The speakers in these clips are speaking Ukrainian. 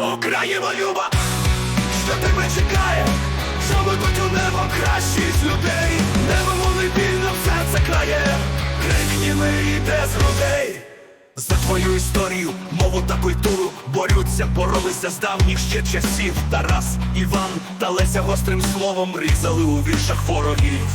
Україна люба, що тебе чекає, бути у небо кращі з людей, небо молебільно в серце крає, крикніми йде з грудей. За твою історію, мову та культуру борються, боролися з давніх ще часів. Тарас, Іван та Леся гострим словом різали у віршах ворогів.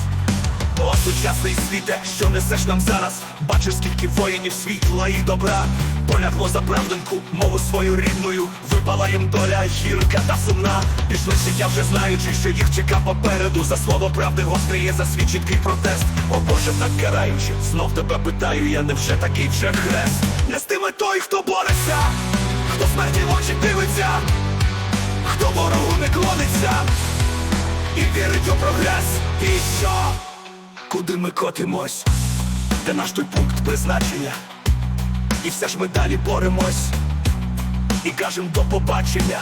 О, сучасний світе, що несеш нам зараз, бачиш, скільки воїнів світла і добра, полягло за правдинку, мову свою рідною, випала їм доля гірка та сумна. Пішли життя вже знаючи, що їх чека попереду. За слово правди гострий за свій чіткий протест. О Боже, так караючи, знов тебе питаю, я не вже такий вже хрест. Не з тими той, хто бореться, хто смерті в очі дивиться, хто ворогу не клониться і вірить у прогрес. І що? Куди ми котимось? Де наш той пункт призначення? І все ж ми далі боремось і кажем до побачення.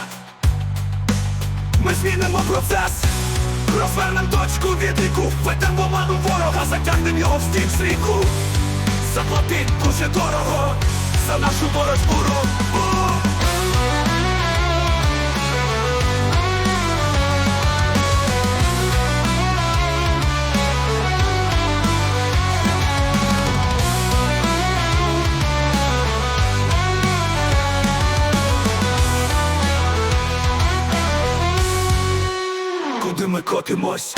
Ми змінимо процес, розвернем точку відліку, ведемо оману ворога, затягнем його в стік з. Заплатить дуже дорого ми котимось.